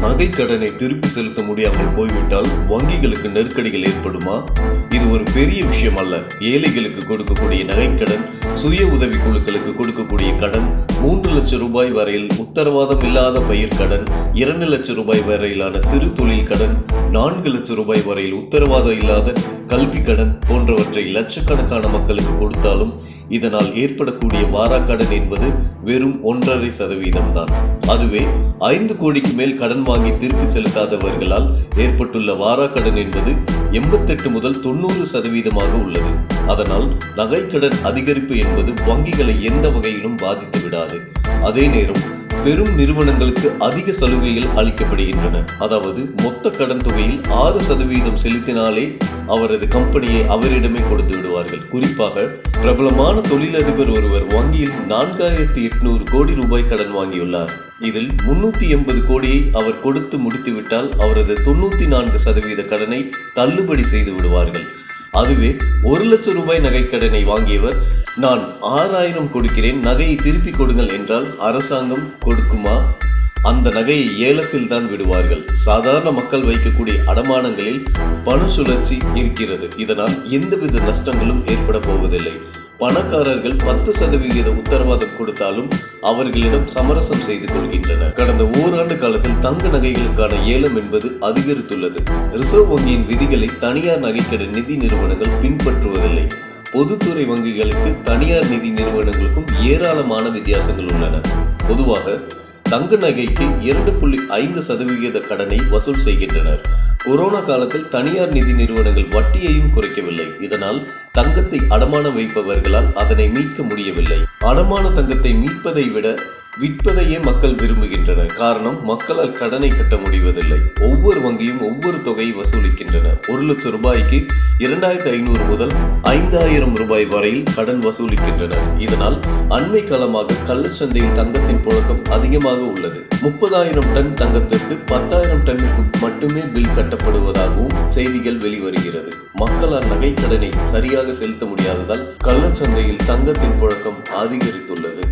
நகை கடனை திருப்பி செலுத்த முடியாமல் போய்விட்டால் வங்கிகளுக்கு நெருக்கடிகள் ஏற்படுமா? இது ஒரு பெரிய விஷயம் அல்ல ஏழைகளுக்கு கொடுக்கக்கூடிய நகைக்கடன் சுய உதவி குழுக்களுக்கு ரூபாய் வரையில் உத்தரவாதம் இல்லாத பயிர் கடன் இரண்டு லட்சம் ரூபாய் வரையிலான சிறு தொழில் கடன் நான்கு லட்சம் ரூபாய் வரையில் உத்தரவாதம் இல்லாத கல்வி கடன் போன்றவற்றை லட்சக்கணக்கான மக்களுக்கு கொடுத்தாலும் இதனால் ஏற்படக்கூடிய வாராக்கடன் என்பது வெறும் ஒன்றரை சதவீதம்தான். அதுவே ஐந்து கோடிக்கு மேல் கடன் வாங்கி திருப்பி செலுத்தாதவர்களால் ஏற்பட்டுள்ள வாராக்கடன் என்பது எண்பத்தெட்டு முதல் தொண்ணூறு சதவீதமாக உள்ளது. அதனால் நகைக்கடன் அதிகரிப்பு என்பது வங்கிகளை எந்த வகையிலும் பாதித்து விடாது. அதே நேரம் பெரும் நிறுவனங்களுக்கு அதிக சலுகைகள் அளிக்கப்படுகின்றன. அதாவது மொத்த கடன் தொகையில் ஆறு சதவீதம் செலுத்தினாலே அவரது கம்பெனியை அவரிடமே கொடுத்து விடுவார்கள். குறிப்பாக பிரபலமான தொழிலதிபர் ஒருவர் வங்கியில் நான்காயிரத்தி எட்நூறு கோடி ரூபாய் கடன் வாங்கியுள்ளார். இதில் முன்னூத்தி எண்பது கோடியை அவர் கொடுத்து முடித்துவிட்டால் அவரது தொண்ணூத்தி நான்கு சதவீத கடனை தள்ளுபடி செய்து விடுவார்கள். அதுவே ஒரு லட்சம் ரூபாய் நகைக்கடனை வாங்கியவர் நான் ஆறாயிரம் கொடுக்கிறேன் நகையை திருப்பி கொடுங்கள் என்றால் அரசாங்கம் கொடுக்குமா? அந்த நகையை ஏலத்தில் தான் விடுவார்கள். சாதாரண மக்கள் வைக்கக்கூடிய அடமானங்களில் பண சுழற்சி இருக்கிறது. இதனால் எந்தவித நஷ்டங்களும் ஏற்பட போவதில்லை. பணக்காரர்கள் பத்து சதவிகித உத்தரவாதம் கொடுத்தாலும் அவர்களிடம் சமரசம் செய்து கொள்கின்றனர். கடந்த நகைகளுக்கான ஏலம் என்பது அதிகரித்துள்ளது. ரிசர்வ் வங்கியின் விதிகளை தனியார் நகைக்கடன் நிதி நிறுவனங்கள் பின்பற்றுவதில்லை. பொதுத்துறை வங்கிகளுக்கு தனியார் நிதி நிறுவனங்களுக்கும் ஏராளமான வித்தியாசங்கள் உள்ளன. பொதுவாக தங்க நகைக்கு இரண்டு புள்ளி ஐந்து சதவிகித கடனை வசூல் செய்கின்றனர். கொரோனா காலத்தில் தனியார் நிதி நிறுவனங்கள் வட்டியையும் குறைக்கவில்லை. இதனால் தங்கத்தை அடமானம் வைப்பவர்களால் அதனை மீட்க முடியவில்லை. அடமான தங்கத்தை மீட்பதை விட விற்பதையே மக்கள் விரும்புகின்றனர். காரணம் மக்களால் கடனை கட்ட முடிவதில்லை. ஒவ்வொரு வங்கியும் ஒவ்வொரு தொகையை வசூலிக்கின்றன. ஒரு லட்சம் ரூபாய்க்கு இரண்டாயிரத்தி ஐநூறு முதல் ஐந்தாயிரம் ரூபாய் வரையில் கடன் வசூலிக்கின்றனர். இதனால் அண்மை காலமாக கள்ளச்சந்தையில் தங்கத்தின் புழக்கம் அதிகமாக உள்ளது. முப்பதாயிரம் டன் தங்கத்திற்கு பத்தாயிரம் டன்னுக்கு மட்டுமே பில் கட்டப்படுவதாகவும் செய்திகள் வெளிவருகிறது. மக்களால் நகைக்கடனை சரியாக செலுத்த முடியாததால் கள்ளச்சந்தையில் தங்கத்தின் புழக்கம் அதிகரித்துள்ளது.